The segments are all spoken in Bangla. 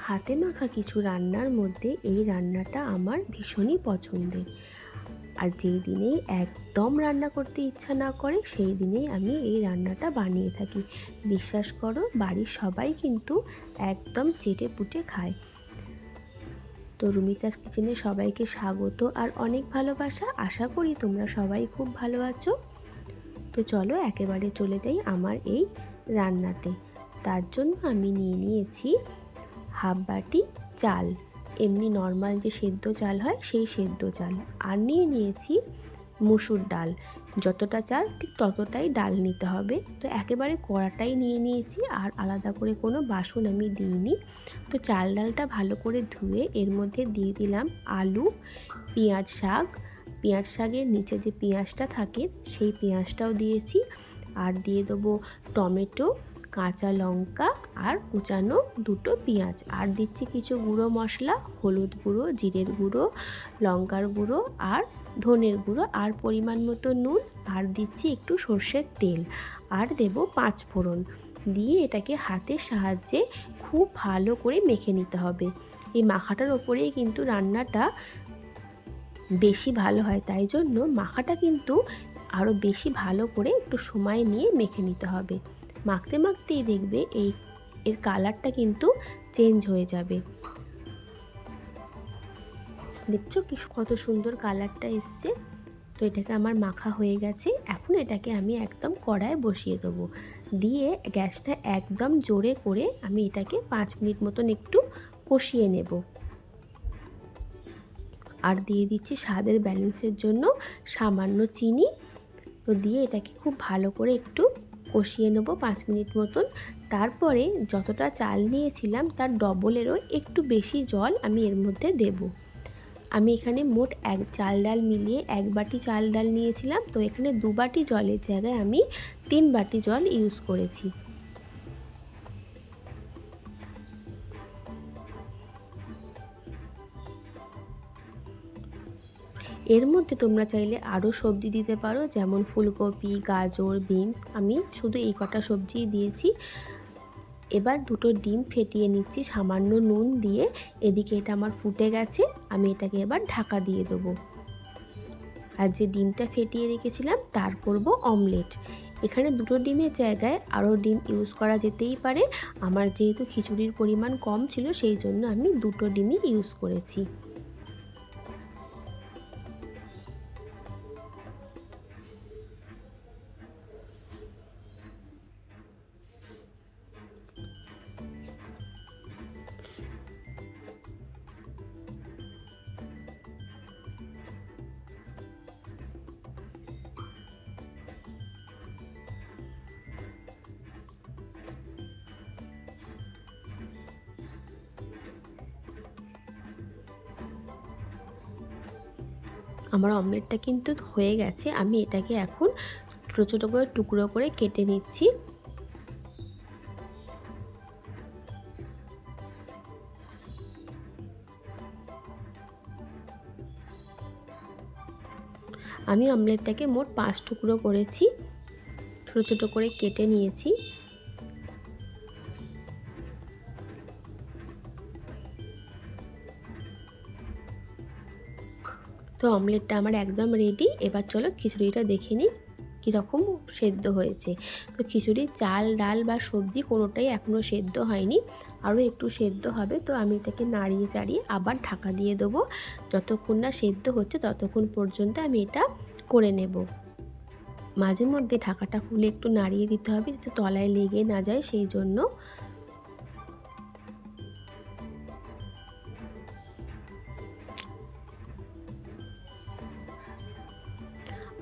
হাতে মাখা কিছু রান্নার মধ্যে এই রান্নাটা আমার ভীষণই পছন্দের। আর যেই দিনেই একদম রান্না করতে ইচ্ছা না করে, সেই দিনেই আমি এই রান্নাটা বানিয়ে থাকি। বিশ্বাস করো, বাড়ির সবাই কিন্তু একদম চেটে পুটে খায়। তো রুমিতাস কিচেনে সবাইকে স্বাগত আর অনেক ভালোবাসা। আশা করি তোমরা সবাই খুব ভালো আছো। তো চলো একেবারে চলে যাই আমার এই রান্নাতে। তার জন্য আমি নিয়ে নিয়েছি হাফ বাটি চাল। এমনি নর্মাল যে সেদ্ধ চাল হয়, সেই সেদ্ধ চাল। আর নিয়ে নিয়েছি মুসুর ডাল। যতটা চাল, ঠিক ততটাই ডাল নিতে হবে। তো একেবারে কড়াটাই নিয়ে নিয়েছি, আর আলাদা করে কোনো বাসন আমি দিইনি। তো চাল ডালটা ভালো করে ধুয়ে এর মধ্যে দিয়ে দিলাম আলু, পেঁয়াজ শাক। পেঁয়াজ শাকের নিচে যে পেঁয়াজটা থাকে, সেই পেঁয়াজটাও দিয়েছি। আর দিয়ে দেবো টমেটো কাঁচা লঙ্কা আর কুচানো দুটো পেঁয়াজ। আর দিচ্ছি কিছু গুঁড়ো মশলা, হলুদ গুঁড়ো, জিরের গুঁড়ো, লঙ্কার গুঁড়ো আর ধনের গুঁড়ো আর পরিমাণ মতো নুন। আর দিচ্ছি একটু সর্ষের তেল আর দেব পাঁচ ফোড়ন। দিয়ে এটাকে হাতের সাহায্যে খুব ভালো করে মেখে নিতে হবে। এই মাখাটার ওপরেই কিন্তু রান্নাটা বেশি ভালো হয়। তাই জন্য মাখাটা কিন্তু আরও বেশি ভালো করে একটু সময় নিয়ে মেখে নিতে হবে। মাখতে মাখতেই দেখবে এই, এর কালারটা কিন্তু চেঞ্জ হয়ে যাবে। দেখছ কি কত সুন্দর কালারটা এসছে? তো এটাকে আমার মাখা হয়ে গেছে, এখন এটাকে আমি একদম কড়ায় বসিয়ে দেবো। দিয়ে গ্যাসটা একদম জোরে করে আমি এটাকে পাঁচ মিনিট মতন একটু কষিয়ে নেব। আর দিয়ে দিচ্ছি স্বাদের ব্যালেন্সের জন্য সামান্য চিনি। তো দিয়ে এটাকে খুব ভালো করে একটু কষিয়ে নেব পাঁচ মিনিট মতন। তারপরে যতটা চাল নিয়েছিলাম, তার ডবলেরও একটু বেশি জল আমি এর মধ্যে দেব। আমি এখানে মোট এক চাল ডাল মিলিয়ে এক বাটি চাল ডাল নিয়েছিলাম, তো এখানে দু বাটি জলের জায়গায় আমি তিন বাটি জল ইউজ করেছি। এর মধ্যে তোমরা চাইলে আরও সবজি দিতে পারো, যেমন ফুলকপি, গাজর, বিনস। আমি শুধু এই কটা সবজিই দিয়েছি। এবার দুটো ডিম ফেটিয়ে নিচ্ছি, সামান্য নুন দিয়ে। এদিকে এটা আমার ফুটে গেছে, আমি এটাকে এবার ঢাকা দিয়ে দেবো। আর যে ডিমটা ফেটিয়ে রেখেছিলাম, তার করব অমলেট। এখানে দুটো ডিমের জায়গায় আরও ডিম ইউজ করা যেতেই পারে। আমার যেহেতু খিচুড়ির পরিমাণ কম ছিল, সেই জন্য আমি দুটো ডিমই ইউজ করেছি। আমার অমলেটটা কিন্তু হয়ে গেছে। আমি এটাকে এখন ছোটো ছোটো করে টুকরো করে কেটে নিচ্ছি। আমি অমলেটটাকে মোট পাঁচ টুকরো করেছি। ছোটো ছোটো করে কেটে নিয়েছি। তো অমলেটটা আমার একদম রেডি এবার চলো খিচুড়িটা দেখে নিই কীরকম সেদ্ধ হয়েছে। তো খিচুড়ি, চাল, ডাল বা সবজি কোনোটাই এখনও সেদ্ধ হয়নি, আরও একটু সেদ্ধ হবে। তো আমি এটাকে নাড়িয়ে চাড়িয়ে আবার ঢাকা দিয়ে দেবো। যতক্ষণ না সেদ্ধ হচ্ছে ততক্ষণ পর্যন্ত আমি এটা করে নেব। মাঝে মধ্যে ঢাকাটা খুলে একটু নাড়িয়ে দিতে হবে যাতে তলায় লেগে না যায় সেই জন্য।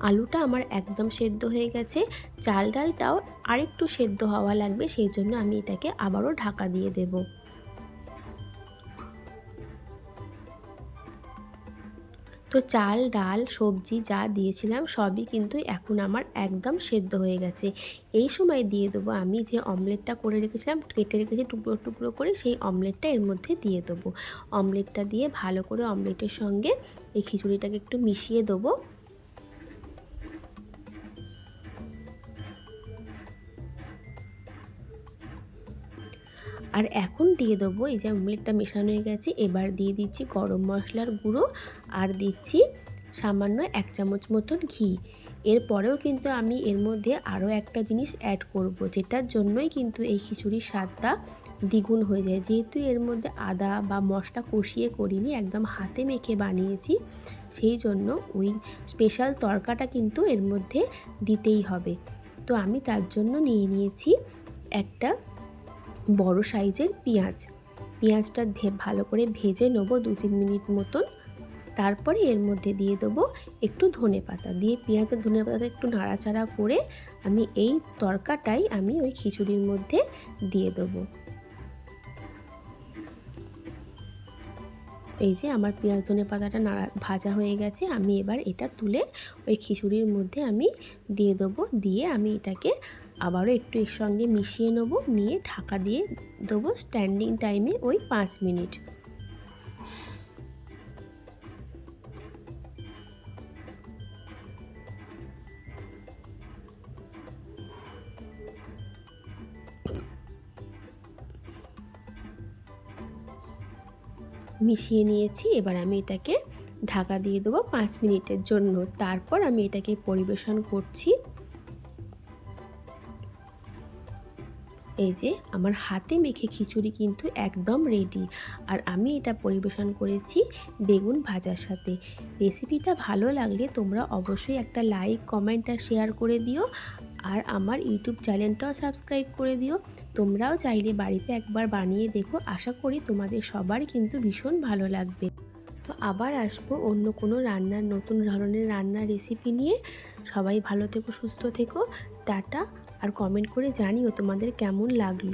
আলুটা আমার একদম সেদ্ধ হয়ে গেছে। চাল ডালটাও আরেকটু সেদ্ধ হওয়া লাগবে, সেই জন্য আমি এটাকে আবারও ঢাকা দিয়ে দেব। তো চাল, ডাল, সবজি যা দিয়েছিলাম সবই কিন্তু এখন আমার একদম সেদ্ধ হয়ে গেছে। এই সময় দিয়ে দেবো আমি যে অমলেটটা করে রেখেছিলাম, কেটে রেখেছি টুকরো টুকরো করে সেই অমলেটটা এর মধ্যে দিয়ে দেবো। অমলেটটা দিয়ে ভালো করে অমলেটের সঙ্গে এই খিচুড়িটাকে একটু মিশিয়ে দেবো। আর এখন দিয়ে দেবো এই যে অমলেটটা মেশানো হয়ে গেছে। এবার দিয়ে দিচ্ছি গরম মশলার গুঁড়ো আর দিচ্ছি সামান্য এক চামচ মতন ঘি। এরপরেও কিন্তু আমি এর মধ্যে আরও একটা জিনিস অ্যাড করব, যেটার জন্যই কিন্তু এই খিচুড়ির স্বাদটা দ্বিগুণ হয়ে যায়। যেহেতু এর মধ্যে আদা বা মশলা কষিয়ে করিনি, একদম হাতে মেখে বানিয়েছি, সেই জন্য ওই স্পেশাল তরকাটা কিন্তু এর মধ্যে দিতেই হবে। তো আমি তার জন্য নিয়ে নিয়েছি একটা বড় সাইজের পেঁয়াজ। পেঁয়াজটা ভে ভালো করে ভেজে নেব দু তিন মিনিট মতন। তারপরে এর মধ্যে দিয়ে দেবো একটু ধনে পাতা। দিয়ে পেঁয়াজের ধনে পাতাটা একটু নাড়াচাড়া করে আমি এই তরকাটাই আমি ওই খিচুড়ির মধ্যে দিয়ে দেবো। এই যে আমার পেঁয়াজ ধনে পাতাটা নাড়া, ভাজা হয়ে গেছে, আমি এবার এটা তুলে ওই খিচুড়ির মধ্যে আমি দিয়ে দেবো। দিয়ে আমি এটাকে আবারও একটু এর সঙ্গে মিশিয়ে নেব, নিয়ে ঢাকা দিয়ে দেবো স্ট্যান্ডিং টাইমে ওই পাঁচ মিনিট। মিশিয়ে নিয়েছি, এবার আমি এটাকে ঢাকা দিয়ে দেবো পাঁচ মিনিটের জন্য। তারপর আমি এটাকে পরিবেশন করছি। এই যে আমার হাতে মেখে খিচুড়ি কিন্তু একদম রেডি আর আমি এটা পরিবেশন করেছি বেগুন ভাজার সাথে। রেসিপিটা ভালো লাগলে তোমরা অবশ্যই একটা লাইক কমেন্ট আর শেয়ার করে দিও। আর আমার ইউটিউব চ্যানেলটাও সাবস্ক্রাইব করে দিও। তোমরাও চাইলে বাড়িতে একবার বানিয়ে দেখো। আশা করি তোমাদের সবার কিন্তু ভীষণ ভালো লাগবে। তো আবার আসব অন্য কোনো রান্নার, নতুন ধরনের রান্নার রেসিপি নিয়ে। সবাই ভালো থেকো, সুস্থ থেকো। টাটা। আর কমেন্ট করে জানিও তোমাদের কেমন লাগল।